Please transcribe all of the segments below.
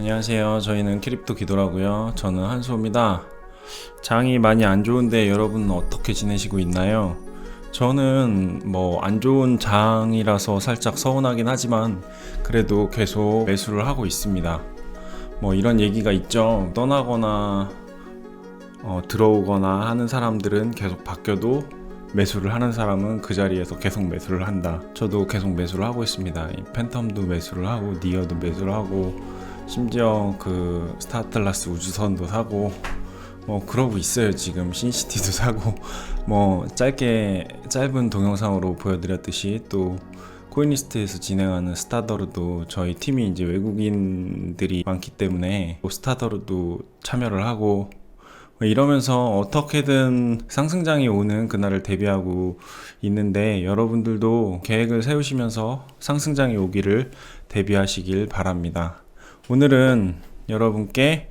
안녕하세요. 저희는 크립토 기도라고요. 저는 한소입니다. 장이 많이 안 좋은데 여러분은 어떻게 지내시고 있나요? 저는 뭐 안 좋은 장이라서 살짝 서운하긴 하지만 그래도 계속 매수를 하고 있습니다. 뭐 이런 얘기가 있죠. 떠나거나 어, 들어오거나 하는 사람들은 계속 바뀌어도 매수를 하는 사람은 그 자리에서 계속 매수를 한다. 저도 계속 매수를 하고 있습니다. 이 팬텀도 매수를 하고 니어도 매수를 하고 심지어 그 스타틀라스 우주선도 사고 뭐 그러고 있어요 지금 신시티도 사고 뭐 짧게 짧은 동영상으로 보여드렸듯이 또 코이니스트에서 진행하는 스타더르도 저희 팀이 이제 외국인들이 많기 때문에 또 스타더르도 참여를 하고 뭐 이러면서 어떻게든 상승장이 오는 그날을 대비하고 있는데 여러분들도 계획을 세우시면서 상승장이 오기를 대비하시길 바랍니다. 오늘은 여러분께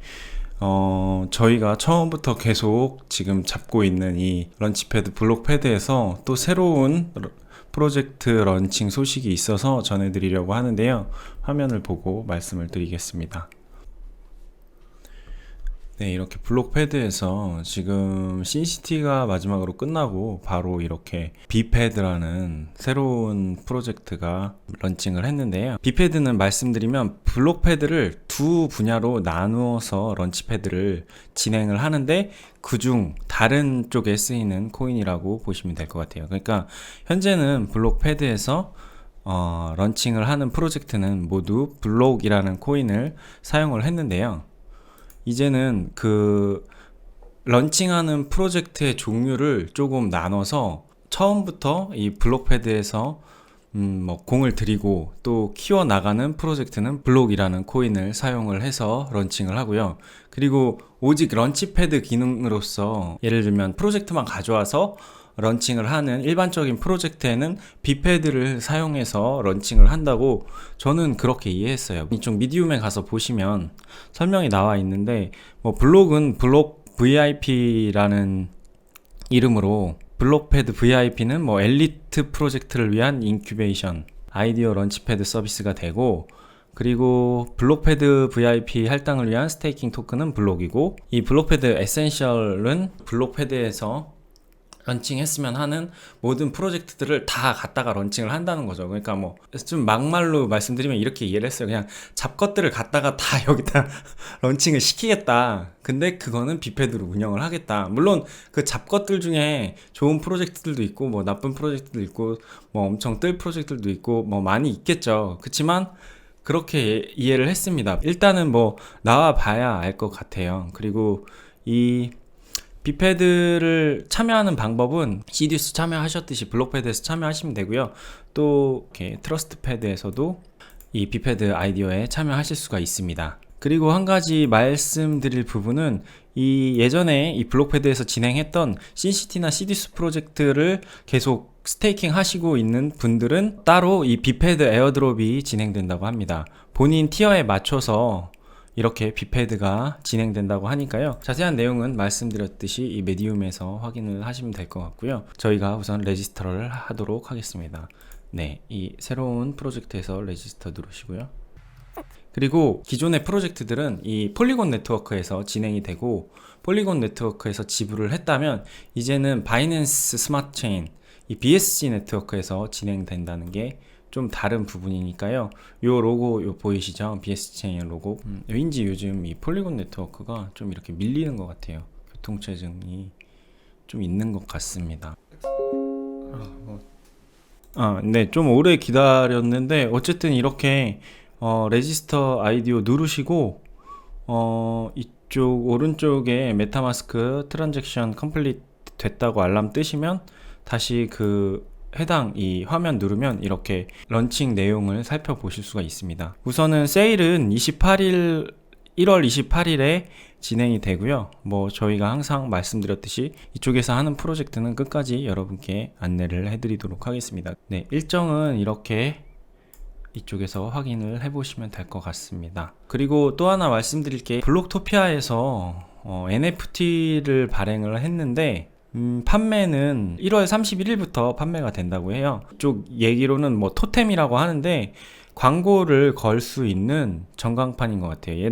어, 저희가 처음부터 계속 지금 잡고 있는 이 런치패드 블록패드에서 또 새로운 러- 프로젝트 런칭 소식이 있어서 전해드리려고 하는데요. 화면을 보고 말씀을 드리겠습니다. 네, 이렇게 블록패드에서 지금 신시티가 마지막으로 끝나고 바로 이렇게 비패드라는 새로운 프로젝트가 런칭을 했는데요. 비패드는 말씀드리면 블록패드를 두 분야로 나누어서 런치패드를 진행을 하는데 그중 다른 쪽에 쓰이는 코인이라고 보시면 될 것 같아요. 그러니까 현재는 블록패드에서 어, 런칭을 하는 프로젝트는 모두 블록이라는 코인을 사용을 했는데요. 이제는 그 런칭하는 프로젝트의 종류를 조금 나눠서 처음부터 이 블록패드에서 음, 뭐 공을 들이고 또 키워 나가는 프로젝트는 블록이라는 코인을 사용을 해서 런칭을 하고요. 그리고 오직 런치패드 기능으로서 예를 들면 프로젝트만 가져와서 런칭을 하는 일반적인 프로젝트에는 비패드를 사용해서 런칭을 한다고 저는 그렇게 이해했어요. 이쪽 미디움에 가서 보시면 설명이 나와 있는데 뭐 블록은 블록 VIP라는 이름으로 블록패드 VIP는 뭐 엘리트 프로젝트를 위한 인큐베이션 아이디어 런치패드 서비스가 되고 그리고 블록패드 VIP 할당을 위한 스테이킹 토큰은 블록이고 이 블록패드 에센셜은 블록패드에서 런칭했으면 하는 모든 프로젝트들을 다 갖다가 런칭을 한다는 거죠. 그러니까 뭐 좀 막말로 말씀드리면 이렇게 이해를 했어요. 그냥 잡것들을 갖다가 다 여기다 런칭을 시키겠다. 근데 그거는 비패드로 운영을 하겠다. 물론 그 잡것들 중에 좋은 프로젝트들도 있고 뭐 나쁜 프로젝트도 있고 뭐 엄청 뜰 프로젝트들도 있고 뭐 많이 있겠죠. 그렇지만 그렇게 이해를 했습니다. 일단은 뭐 나와 봐야 알 것 같아요. 그리고 이 비패드를 참여하는 방법은 시디스 참여하셨듯이 블록패드에서 참여하시면 되고요. 또 이렇게 트러스트 패드에서도 이 비패드 아이디어에 참여하실 수가 있습니다. 그리고 한 가지 말씀드릴 부분은 이 예전에 이 블록패드에서 진행했던 신시티나 시디스 프로젝트를 계속 스테이킹 하시고 있는 분들은 따로 이 비패드 에어드롭이 진행된다고 합니다. 본인 티어에 맞춰서 이렇게 비패드가 진행된다고 하니까요. 자세한 내용은 말씀드렸듯이 이 메디움에서 확인을 하시면 될 것 같고요. 저희가 우선 레지스터를 하도록 하겠습니다. 네, 이 새로운 프로젝트에서 레지스터 누르시고요. 그리고 기존의 프로젝트들은 이 폴리곤 네트워크에서 진행이 되고 폴리곤 네트워크에서 지불을 했다면 이제는 바이낸스 스마트 체인 이 BSC 네트워크에서 진행된다는 게 좀 다른 부분이니까요. 요 로고 요 보이시죠? BSC 체인 로고. 음, 왠지 요즘 이 폴리곤 네트워크가 좀 이렇게 밀리는 것 같아요. 교통체증이 좀 있는 것 같습니다. 아, 네, 좀 오래 기다렸는데 어쨌든 이렇게 어, 레지스터 아이디어 누르시고 어, 이쪽 오른쪽에 메타마스크 트란잭션 컴플리트 됐다고 알람 뜨시면 다시 그 해당 이 화면 누르면 이렇게 런칭 내용을 살펴보실 수가 있습니다. 우선은 세일은 28일 1월 28일에 진행이 되고요. 뭐 저희가 항상 말씀드렸듯이 이쪽에서 하는 프로젝트는 끝까지 여러분께 안내를 해드리도록 하겠습니다. 네, 일정은 이렇게 이쪽에서 확인을 해보시면 될 것 같습니다. 그리고 또 하나 말씀드릴 게 블록토피아에서 어, NFT를 발행을 했는데 음, 판매는 1월 31일부터 판매가 된다고 해요. 이쪽 얘기로는 뭐 토템이라고 하는데 광고를 걸 수 있는 전광판인 것 같아요. 예,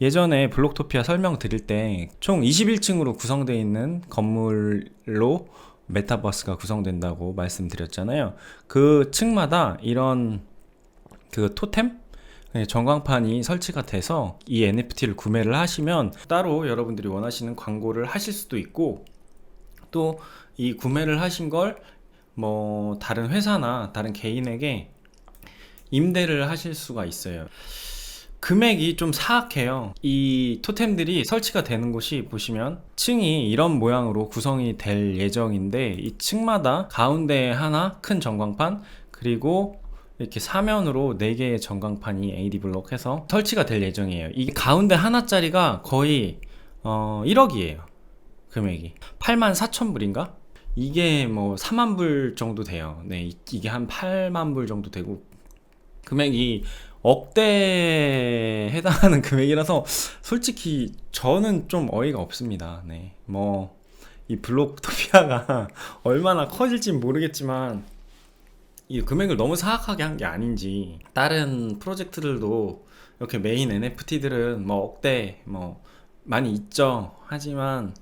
예전에 블록토피아 설명 드릴 때 총 21층으로 구성되어 있는 건물로 메타버스가 구성된다고 말씀드렸잖아요. 그 층마다 이런 그 토템? 네, 전광판이 설치가 돼서 이 NFT를 구매를 하시면 따로 여러분들이 원하시는 광고를 하실 수도 있고 또 이 구매를 하신 걸 뭐 다른 회사나 다른 개인에게 임대를 하실 수가 있어요. 금액이 좀 사악해요. 이 토템들이 설치가 되는 곳이 보시면 층이 이런 모양으로 구성이 될 예정인데 이 층마다 가운데에 하나 큰 전광판 그리고 이렇게 사면으로 4개의 전광판이 AD 블록 해서 설치가 될 예정이에요. 이 가운데 하나짜리가 거의 어 1억이에요. 금액이 8만 4천 불인가? 이게 뭐 4만 불 정도 돼요. 네, 이- 이게 한 8만 불 정도 되고 금액이 억대에 해당하는 금액이라서 솔직히 저는 좀 어이가 없습니다. 네. 뭐 이 블록토피아가 얼마나 커질진 모르겠지만 이 금액을 너무 사악하게 한 게 아닌지 다른 프로젝트들도 이렇게 메인 NFT들은 뭐 억대 뭐 많이 있죠. 하지만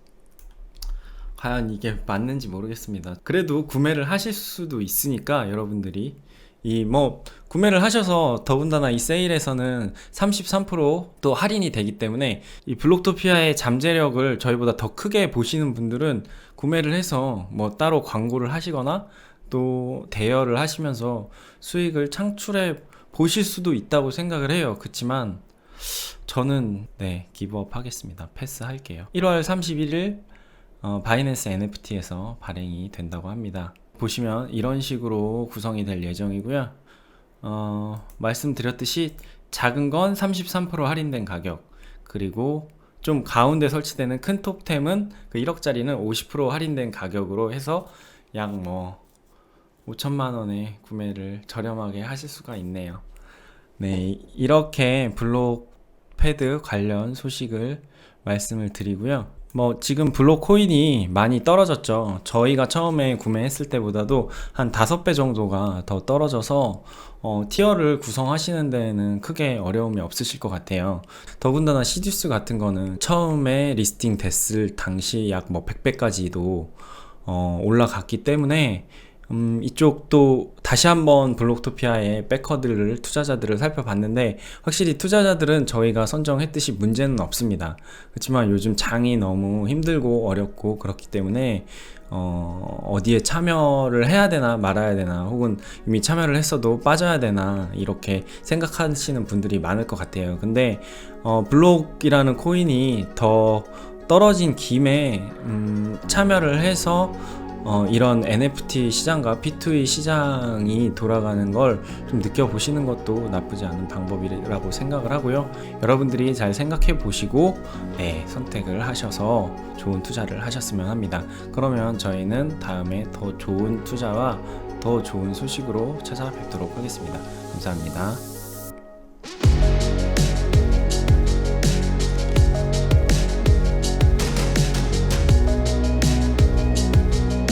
과연 이게 맞는지 모르겠습니다. 그래도 구매를 하실 수도 있으니까 여러분들이 이 뭐 구매를 하셔서 더군다나 이 세일에서는 33%또 할인이 되기 때문에 이 블록토피아의 잠재력을 저희보다 더 크게 보시는 분들은 구매를 해서 뭐 따로 광고를 하시거나 또 대여를 하시면서 수익을 창출해 보실 수도 있다고 생각을 해요. 그렇지만 저는 네 기브업 하겠습니다. 패스할게요. 1월 31일 어, 바이낸스 NFT에서 발행이 된다고 합니다. 보시면 이런 식으로 구성이 될 예정이고요. 어, 말씀드렸듯이 작은 건 33% 할인된 가격, 그리고 좀 가운데 설치되는 큰 톱템은 그 1억짜리는 50% 할인된 가격으로 해서 약 뭐 5천만 원에 구매를 저렴하게 하실 수가 있네요. 네, 이렇게 블록 패드 관련 소식을 말씀을 드리고요. 뭐 지금 블록 코인이 많이 떨어졌죠. 저희가 처음에 구매했을 때보다도 한 5배 정도가 더 떨어져서 어, 티어를 구성하시는 데에는 크게 어려움이 없으실 것 같아요. 더군다나 시디스 같은 거는 처음에 리스팅 됐을 당시 약 뭐 100배까지도 어, 올라갔기 때문에 음, 이쪽도 다시 한번 블록토피아의 백커들을 투자자들을 살펴봤는데 확실히 투자자들은 저희가 선정했듯이 문제는 없습니다. 그렇지만 요즘 장이 너무 힘들고 어렵고 그렇기 때문에 어, 어디에 참여를 해야 되나 말아야 되나 혹은 이미 참여를 했어도 빠져야 되나 이렇게 생각하시는 분들이 많을 것 같아요. 근데 어, 블록이라는 코인이 더 떨어진 김에 음, 참여를 해서 어, 이런 NFT 시장과 P2E 시장이 돌아가는 걸 좀 느껴보시는 것도 나쁘지 않은 방법이라고 생각을 하고요. 여러분들이 잘 생각해 보시고 네, 선택을 하셔서 좋은 투자를 하셨으면 합니다. 그러면 저희는 다음에 더 좋은 투자와 더 좋은 소식으로 찾아뵙도록 하겠습니다. 감사합니다.